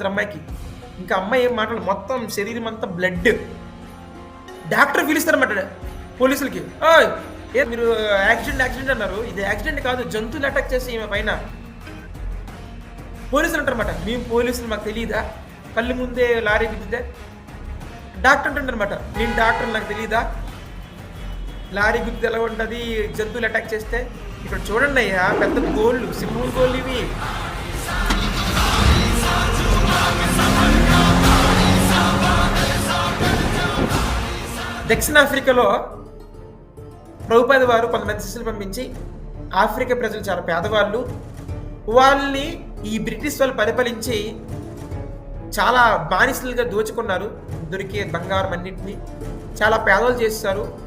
ఉంటుంది అమ్మాయికి. ఇంకా అమ్మాయి ఏం మాట్లాడదు. మొత్తం శరీరం అంతా బ్లడ్ డాక్టర్ పిలుస్తారన్నమాట పోలీసులకి ఏ మీరు యాక్సిడెంట్ యాక్సిడెంట్ అన్నారు. ఇది యాక్సిడెంట్ కాదు. జంతువులు అటాక్ చేసి ఈమె పైన. పోలీసులు అంటారన్నమాట. మేము పోలీసులు మాకు తెలియదా కళ్ళు ముందే లారీ గుద్దితే డాక్టర్ అంటుంటారన్నమాట నేను డాక్టర్ నాకు తెలియదా లారీ గుద్ది ఎలా ఉంటుంది? జంతువులు అటాక్ చేస్తే? ఇక్కడ చూడండి అయ్యా పెద్ద గోళ్ళు సింహం గోళ్ళు ఇవి. దక్షిణాఫ్రికాలో ప్రభుపాద వారు కొంతమంది శిష్యులు పంపించి ఆఫ్రికా ప్రజలు చాలా పేదవాళ్ళు. వాళ్ళని ఈ బ్రిటిష్ వాళ్ళు పరిపాలించి చాలా బానిసలుగా దోచుకున్నారు. దొరికే బంగారం అన్నింటినీ చాలా పేదలు చేస్తారు.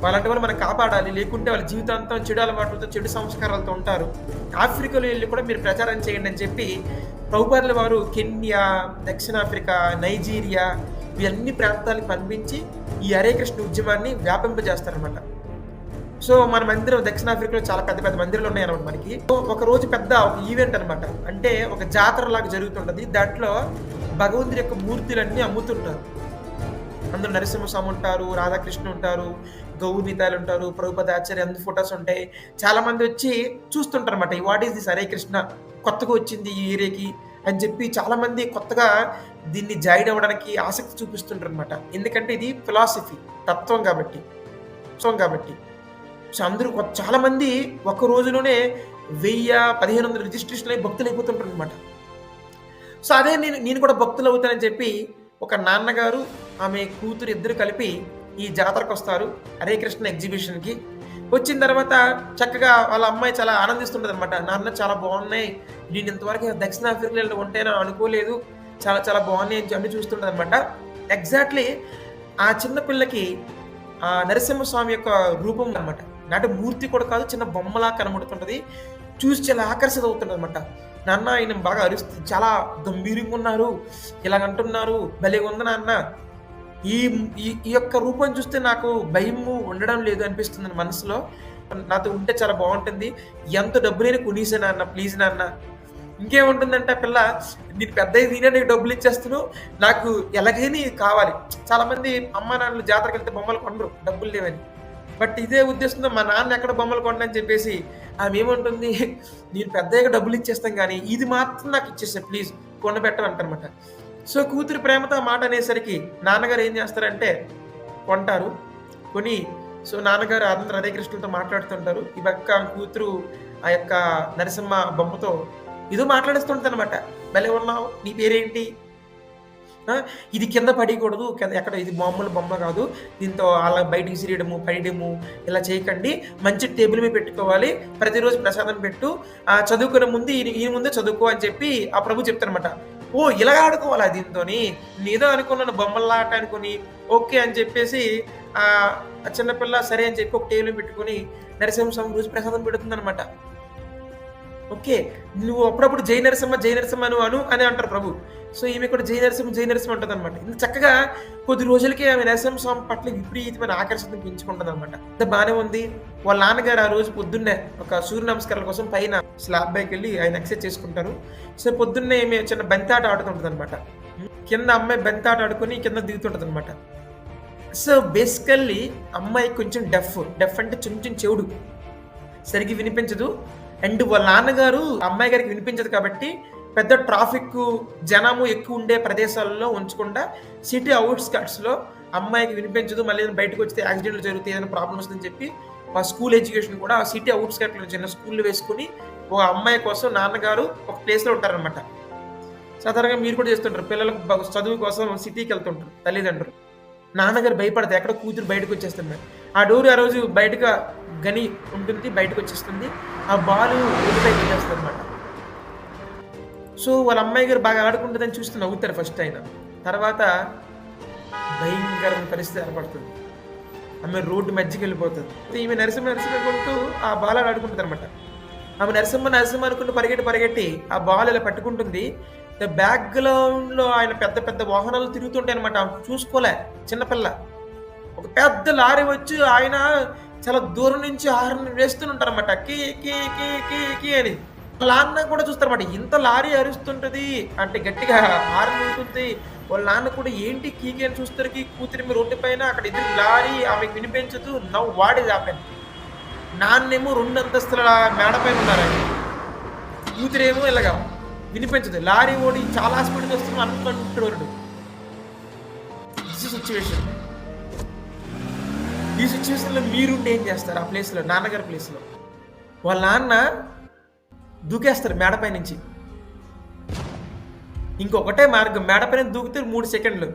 వాళ్ళంటి వాళ్ళు మనం కాపాడాలి. లేకుంటే వాళ్ళ జీవితాంతం చెడు అలవాట్లతో చెడు సంస్కారాలతో ఉంటారు. ఆఫ్రికాలో వెళ్ళి కూడా మీరు ప్రచారం చేయండి అని చెప్పి ప్రభుపాదుల వారు కెన్యా దక్షిణాఫ్రికా నైజీరియా ఇవన్నీ ప్రాంతాలకు పంపించి ఈ హరే కృష్ణ ఉద్యమాన్ని వ్యాపింపజేస్తారనమాట సో మన మందిరం దక్షిణాఫ్రికాలో చాలా పెద్ద పెద్ద మందిరాలు ఉన్నాయి అనమాట మనకి. సో ఒక రోజు పెద్ద ఒక ఈవెంట్ అనమాట అంటే ఒక జాతర లాగా జరుగుతుంటది. దాంట్లో భగవంతుడి యొక్క మూర్తులన్నీ అమ్ముతుంటారు. అందులో నరసింహస్వామి ఉంటారు రాధాకృష్ణ ఉంటారు గౌరీతాలు ఉంటారు ప్రభుపదాచార్య అందు ఫొటోస్ ఉంటాయి. చాలా మంది వచ్చి చూస్తుంటారు అనమాట what is this Hare Krishna? కొత్తగా వచ్చింది ఈ ఏరియాకి? అని చెప్పి చాలా మంది కొత్తగా దీన్ని జాయిన్ అవ్వడానికి ఆసక్తి చూపిస్తుంటారు అనమాట ఎందుకంటే ఇది ఫిలాసఫీ తత్వం కాబట్టి తత్వం కాబట్టి. సో అందరూ చాలామంది ఒక రోజులోనే వెయ్యి పదిహేను వందల రిజిస్ట్రేషన్ అయ్యి భక్తులు అయిపోతుంటారు అనమాట సో అదే నేను నేను కూడా భక్తులు అవుతానని చెప్పి ఒక నాన్నగారు ఆమె కూతురు ఇద్దరు కలిపి ఈ జాతరకు వస్తారు హరే కృష్ణ ఎగ్జిబిషన్కి. వచ్చిన తర్వాత చక్కగా వాళ్ళ అమ్మాయి చాలా ఆనందిస్తుంటుంది అనమాట నాన్న చాలా బాగున్నాయి. నేను ఇంతవరకు దక్షిణాఫ్రికాలో ఉంటేనో అనుకోలేదు. చాలా చాలా బాగున్నాయి అని చెప్పి చూస్తుంటుంది అనమాట ఎగ్జాక్ట్లీ ఆ చిన్న పిల్లకి ఆ నరసింహస్వామి యొక్క రూపం అనమాట నాటి మూర్తి కూడా కాదు చిన్న బొమ్మలా కనబడుతుంటది. చూసి చాలా ఆకర్షిత అవుతుంది అనమాట నాన్న ఆయన బాగా అరుస్తుంది చాలా గంభీరంగా ఉన్నారు. ఇలాగంటున్నారు. భలే ఉంది నాన్న. ఈ ఈ- ఈ యొక్క రూపం చూస్తే నాకు భయము ఉండడం లేదు అనిపిస్తుంది మనసులో. నాతో ఉంటే చాలా బాగుంటుంది. ఎంత డబ్బు నేను కొనేసా నాన్న ప్లీజ్ నాన్న. ఇంకేముంటుందంటే ఆ పిల్ల? నేను పెద్ద దీనే నీకు డబ్బులు ఇచ్చేస్తున్నావు నాకు ఎలాగైనా కావాలి. చాలా మంది అమ్మ నాన్నలు జాతరకు వెళ్తే బొమ్మలు కొనరు డబ్బులు లేవని. బట్ ఇదే ఉద్దేశంతో మా నాన్న ఎక్కడ బొమ్మలు కొనని చెప్పేసి ఆమె ఏముంటుంది నేను పెద్దగా డబ్బులు ఇచ్చేస్తాం కానీ ఇది మాత్రం నాకు ఇచ్చేసా ప్లీజ్ కొనబెట్టమంటారనమాట సో కూతురు ప్రేమతో మాట అనేసరికి నాన్నగారు ఏం చేస్తారంటే కొంటారు కొని సో నాన్నగారు అందరూ అదే మాట్లాడుతుంటారు. ఈ పక్క కూతురు ఆ యొక్క నరసింహ బొమ్మతో ఏదో మాట్లాడిస్తుంటుంది అనమాట భలే ఉన్నావు నీ పేరేంటి? ఇది కింద పడికూడదు కింద ఎక్కడ ఇది మామూలు బొమ్మ కాదు దీంతో అలా బయటికి సిరియడము పడియడము ఇలా చేయకండి. మంచి టేబుల్ మీద పెట్టుకోవాలి ప్రతిరోజు ప్రసాదం పెట్టు ఆ చదువుకునే ముందు ఈయన ముందు ముందే చదువుకో అని చెప్పి ఆ ప్రభు చెప్తారనమాట ఓ ఇలా ఆడుకోవాలా దీంతోని? నేదో అనుకున్నాను బొమ్మలాట ఆట అనుకుని ఓకే అని చెప్పేసి ఆ చిన్నపిల్ల సరే అని చెప్పి ఒక టేబుల్ పెట్టుకుని పెట్టుకొని నరసింహస్వామి రోజు ప్రసాదం పెడుతుంది అనమాట ఓకే నువ్వు అప్పుడప్పుడు జై నరసింహ జై నరసింహ నువ్వు అను అని అంటారు ప్రభు. సో ఈమె కూడా జై నరసింహ జై నరసింహ ఉంటుంది అనమాట ఇంత చక్కగా కొద్ది రోజులకే ఆమె నరసింహ స్వామి పట్ల విపరీతమైన ఆకర్షణ పెంచుకుంటుంది అనమాట ఇంత బాగానే ఉంది. వాళ్ళ నాన్నగారు ఆ రోజు పొద్దున్నే ఒక సూర్య నమస్కారాల కోసం పైన స్లాబ్ పైకి వెళ్ళి ఆయన ఎక్సైజ్ చేసుకుంటారు. సో పొద్దున్నే ఈమె చిన్న బంతాట ఆడుతుంటుంది అనమాట కింద అమ్మాయి బంతాట ఆడుకొని కింద దిగుతుంటుంది అనమాట సో బేసికల్లీ అమ్మాయి కొంచెం డెఫ్ డెఫ్ అంటే కొంచెం చెవుడు. సరిగ్గా వినిపించదు. అండ్ వాళ్ళ నాన్నగారు అమ్మాయి గారికి వినిపించదు కాబట్టి పెద్ద ట్రాఫిక్ జనము ఎక్కువ ఉండే ప్రదేశాలలో ఉంచకుండా సిటీ అవుట్స్కట్స్లో అమ్మాయికి వినిపించదు మళ్ళీ బయటకు వస్తే యాక్సిడెంట్లు జరుగుతాయి ఏదైనా ప్రాబ్లమ్ వస్తుందని చెప్పి ఆ స్కూల్ ఎడ్యుకేషన్ కూడా ఆ సిటీ అవుట్స్కట్లో చిన్న స్కూల్లో వేసుకుని ఒక అమ్మాయి కోసం నాన్నగారు ఒక ప్లేస్లో ఉంటారనమాట సాధారణంగా మీరు కూడా చేస్తుంటారు పిల్లలకు చదువు కోసం సిటీకి వెళ్తుంటారు తల్లిదండ్రులు. నాన్నగారు భయపడతారు ఎక్కడ కూతురు బయటకు వచ్చేస్తున్నారు ఆ డోర్ ఆ రోజు బయటకు గని ఉంటుంది బయటకు వచ్చేస్తుంది. ఆ బాల్ రోడ్డుపై వెళ్ళేస్తుంది అనమాట సో వాళ్ళ అమ్మాయి గారు బాగా ఆడుకుంటుందని చూస్తే నవ్వుతారు ఫస్ట్ ఆయన. తర్వాత భయంకరమైన పరిస్థితి ఏర్పడుతుంది. ఆమె రోడ్డు మధ్యకి వెళ్ళిపోతుంది. ఈమె నరసింహ నరసింహ కొంటూ ఆ బాల్ ఆడ ఆడుకుంటుంది అనమాట ఆమె నరసింహ నరసింహ అనుకుంటూ పరిగెట్టి పరిగెట్టి ఆ బాల్ ఇలా పట్టుకుంటుంది. బ్యాక్గ్రౌండ్లో ఆయన పెద్ద పెద్ద వాహనాలు తిరుగుతుంటాయి అనమాట చూసుకోలే చిన్నపిల్ల. ఒక పెద్ద లారీ వచ్చి ఆయన చాలా దూరం నుంచి హార్న్ వేస్తుంటారు అనమాట కీ కీ కీ కీ కీ అని. నాన్న కూడా చూస్తారన్నమాట. ఇంత లారీ అరుస్తుంటది. అంటే గట్టిగా హార్న్ ఉంటుంది. వాళ్ళ నాన్న కూడా ఏంటి కీకి అని చూస్తారు. కూతురి మీద రోడ్డు పైన అక్కడ ఇద్దరు లారీ ఆమెకు వినిపించదు. నవ్వు వాడి ఆపాను నాన్నేమో రెండు అంతస్తుల మేడ పైన ఉన్నారు కూతురేమో ఇలాగా వినిపించదు. లారీ ఓడి చాలా స్పీడ్గా వస్తుంది అనుకుంటున్నాడు సిచ్యువేషన్ ఈ సిచ్యువేషన్లో మీరుండి ఏం చేస్తారు? ఆ ప్లేస్లో నాన్నగారి ప్లేస్లో వాళ్ళ నాన్న దూకేస్తారు మేడపై నుంచి. ఇంకొకటే మార్గం మేడపైన దూకితే మూడు సెకండ్లు.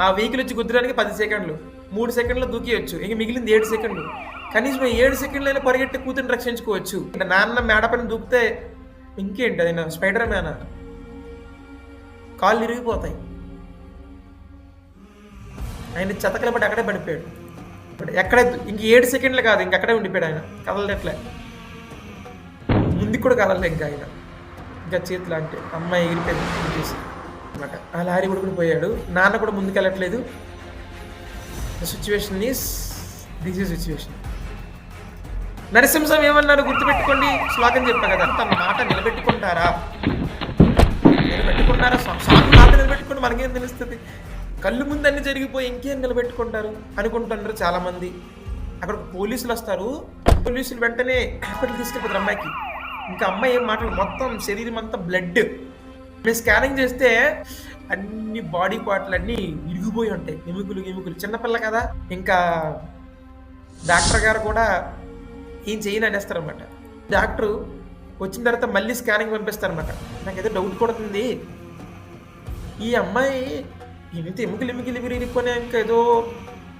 ఆ వెహికల్ వచ్చి గుద్దడానికి పది సెకండ్లు. మూడు సెకండ్లు దూకియొచ్చు. ఇంక మిగిలింది ఏడు సెకండ్లు. కనీసం ఏడు సెకండ్లైనా పరిగెట్టి కూతురు రక్షించుకోవచ్చు. అంటే నాన్న మేడపైన దూకితే ఇంకేంటి? అది స్పైడర్ మ్యాన్ కాళ్ళు ఇరిగిపోతాయి. ఆయన చెతకలబడి అక్కడే పడిపోయాడు. ఎక్కడే ఇంక ఏడు సెకండ్లు కాదు ఇంకెక్కడే ఉండిపోయాడు ఆయన. కదలట్లే ముందుకు కూడా కదలలే ఇంకా ఆయన. ఇంకా చేతులు అంటే అమ్మాయి ఎగిరిపోయింది చేసి. అనమాట ఆ లారీ కూడా కూడా పోయాడు. నాన్న కూడా ముందుకెళ్ళట్లేదు ద సిచ్యువేషన్ ఈస్ దిస్ ఈ సిచ్యువేషన్ నరసింహం ఏమన్నారు? గుర్తుపెట్టుకోండి. శ్లోకం చెప్పా కదా. తన మాట నిలబెట్టుకుంటారా? నిలబెట్టుకున్నారా సాగు మాట నిలబెట్టుకుంటే మనకేం తెలుస్తుంది? కళ్ళు ముందన్నీ జరిగిపోయి ఇంకేం నిలబెట్టుకుంటారు? అనుకుంటున్నారు చాలా మంది అక్కడ పోలీసులు వస్తారు. పోలీసులు వెంటనే హాస్పిటల్ తీసుకెళ్ళిపోతారు అమ్మాయికి. ఇంకా అమ్మాయి ఏం మాటలు మొత్తం శరీరం అంతా బ్లడ్ మేము స్కానింగ్ చేస్తే అన్ని బాడీ పార్ట్లు అన్ని ఇరిగిపోయి ఉంటాయి. ఎముకలు ఎముకలు చిన్నపిల్ల కదా. ఇంకా డాక్టర్ గారు కూడా ఏం చేయను అనేస్తారనమాట డాక్టర్ వచ్చిన తర్వాత మళ్ళీ స్కానింగ్ పంపిస్తారనమాట నాకు ఏదో డౌట్ కొడుతుంది. ఈ అమ్మాయి ఏమైతే ఎముకలు ఎముకలు విరిగిపోయినా ఇంకా ఏదో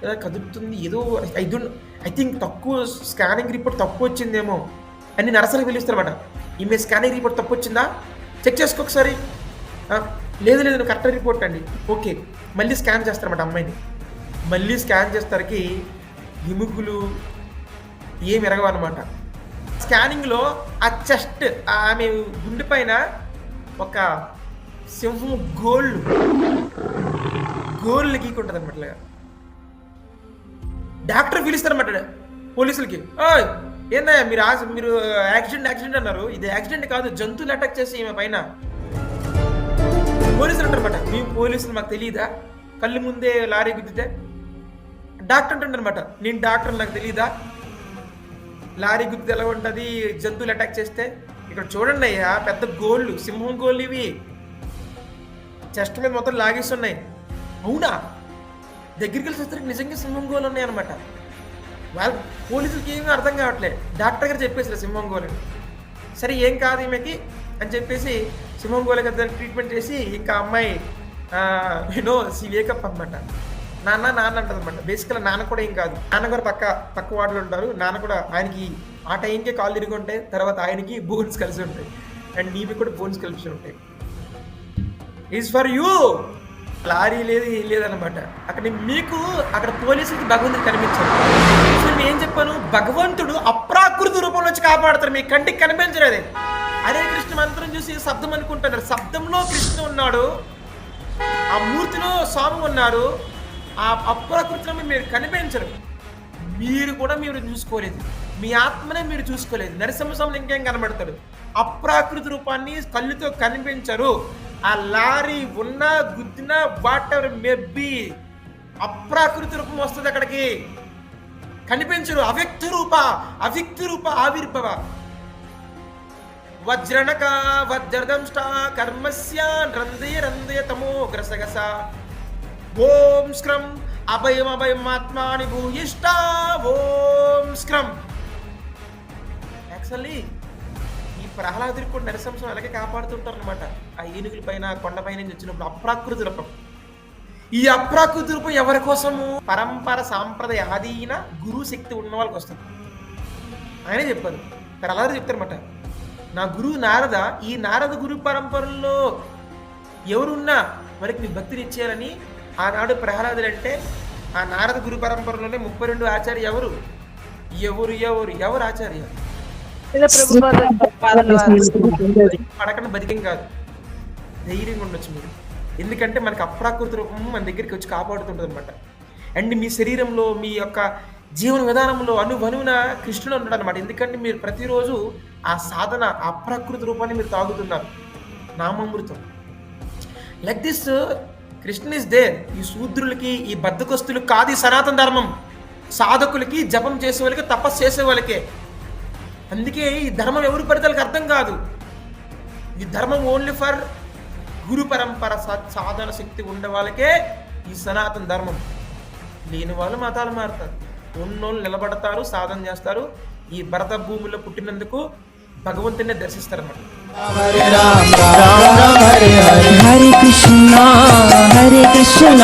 ఏదో కదుపుతుంది ఏదో ఐ డోంట్ ఐ థింక్ తక్కువ స్కానింగ్ రిపోర్ట్ తక్కువ వచ్చిందేమో అని నర్సరీ పిలుస్తారన్నమాట ఈమె స్కానింగ్ రిపోర్ట్ తప్పు వచ్చిందా? చెక్ చేసుకో ఒకసారి. లేదు లేదు కరెక్ట్ రిపోర్ట్ అండి. ఓకే మళ్ళీ స్కాన్ చేస్తారన్నమాట అమ్మాయిని. మళ్ళీ స్కాన్ చేస్తారకి ఎముకలు ఏమి ఎరగవన్నమాట. స్కానింగ్లో ఆ చెస్ట్ ఆమె గుండె పైన ఒక సింహం గోల్డ్ గోల్డ్ గీకుంటుంది అనమాట డాక్టర్ పిలుస్తారన్నమాట పోలీసులకి. ఓయ్ ఏందయ్యా మీరు ఆ- మీరు యాక్సిడెంట్ యాక్సిడెంట్ అన్నారు. ఇది యాక్సిడెంట్ కాదు జంతువులు అటాక్ చేసి ఈమె పైన. పోలీసులు అంటారన్నమాట మేము పోలీసులు మాకు తెలియదా కళ్ళు ముందే లారీ గుద్దితే? డాక్టర్ అంటారనమాట నేను డాక్టర్ నాకు తెలియదా లారీ గుద్దితే ఎలా ఉంటుంది? జంతువులు అటాక్ చేస్తే? ఇక్కడ చూడండి అయ్యా పెద్ద గోళ్ళు సింహం గోళ్ళు ఇవి. చెస్ట్ మీద మొత్తం లాగేస్తున్నాయి అవునా? దగ్గరికి వెళ్ళి చూస్తే నిజంగా సింహం గోలు ఉన్నాయి అనమాట వాళ్ళ పోలీసులకి ఏమీ అర్థం కావట్లేదు. డాక్టర్ గారు చెప్పేసారు సింహం గోలని. సరే ఏం కాదు ఈమెకి అని చెప్పేసి సింహం గోల కదా ట్రీట్మెంట్ చేసి ఇంకా అమ్మాయి యూనో సి వేకప్ అనమాట నాన్న నాన్న అంటది అనమాట బేసికల్గా నాన్న కూడా ఏం కాదు. నాన్న కూడా పక్క పక్క వాటిలో ఉంటారు. నాన్న కూడా ఆయనకి ఆ టైంకే కాళ్ళు తిరిగి ఉంటాయి. తర్వాత ఆయనకి బోన్స్ కలిసి ఉంటాయి. అండ్ నీవి కూడా బోన్స్ కలిసి ఉంటాయి. ఈజ్ ఫర్ యూ లారీ లేదు ఏం లేదనమాట అక్కడ మీకు అక్కడ పోలీసులకి భగవంతుడు కనిపించారు నేను ఏం చెప్పాను? భగవంతుడు అప్రాకృతి రూపంలో వచ్చి కాపాడతారు మీ కంటికి కనిపించరు అది హరే కృష్ణ మంత్రం చూసి శబ్దం అనుకుంటున్నారు శబ్దంలో కృష్ణ ఉన్నాడు. ఆ మూర్తిలో స్వామి ఉన్నారు ఆ అప్రాకృతిలో మీరు కనిపించరు. మీరు కూడా మీరు చూసుకోలేదు. మీ ఆత్మనే మీరు చూసుకోలేదు. నరసింహస్వామి ఇంకేం కనబడతాడు. అప్రాకృతి రూపాన్ని కళ్ళుతో కనిపించరు. ఆ లారీ ఉన్న గుద్దినా వాట్ ఎవర్ మెబ్బి అప్రాకృతి రూపం వస్తుంది అక్కడికి. కనిపించరు. అవ్యక్త రూప అవ్యక్తి రూప ఆవిర్భవ. వజ్రణక వజ్రదంష్ట కర్మస్య రందయ రందయ తమో గ్రసగస. ఓం స్క్రం. అభయం అభయం ఆత్మాని భూయిష్ట. ఓం స్క్రం. యాక్చువల్లీ ప్రహ్లాదుడికి కూడా నరసింహం అలాగే కాపాడుతుంటారు అనమాట ఆ ఏనుగుల పైన కొండపై నుంచి వచ్చినప్పుడు అప్రాకృతి రూపం ఈ అప్రాకృతి రూపం ఎవరి కోసము? పరంపర సాంప్రదాయ ఆధీన గురువు శక్తి ఉన్న వాళ్ళకి వస్తుంది. ఆయనే చెప్పారు ప్రహ్లాదు చెప్తారన్నమాట. నా గురువు నారద ఈ నారద గురు పరంపరలో ఎవరున్నా వారికి మీ భక్తిని ఇచ్చేయాలని ఆనాడు ప్రహ్లాదుడు అంటే ఆ నారద గురు పరంపరలోనే ముప్పై రెండు ఆచార్య ఎవరు? ఎవరు ఎవరు ఎవరు ఆచార్య? పడకుండా బతికేం కాదు. ధైర్యంగా ఉండొచ్చు మీరు. ఎందుకంటే మనకి అప్రాకృతి రూపం మన దగ్గరికి వచ్చి కాపాడుతుంటుంది అనమాట అండ్ మీ శరీరంలో మీ యొక్క జీవన విధానంలో అనువనువున కృష్ణుడు ఉన్నాడు అనమాట ఎందుకంటే మీరు ప్రతిరోజు ఆ సాధన ఆ ప్రకృతి రూపాన్ని మీరు తాగుతున్నారు. నామమృతం. Like this Krishna is there. ఈ శూద్రులకి ఈ బద్దకొస్తులకు కాదు ఈ సనాతన ధర్మం. సాధకులకి జపం చేసే వాళ్ళకి తపస్సు చేసే వాళ్ళకే. అందుకే ఈ ధర్మం ఎవరు పడితలకు అర్థం కాదు. ఈ ధర్మం ఓన్లీ ఫర్ గురు పరంపర సాధన శక్తి ఉండే వాళ్ళకే ఈ సనాతన ధర్మం. లేని వాళ్ళు మతాలు మారుతారు. ఉన్నోళ్ళు నిలబడతారు సాధన చేస్తారు. ఈ భరత భూమిలో పుట్టినందుకు భగవంతునే దర్శిస్తారు అన్నమాట. కృష్ణ హరే కృష్ణ.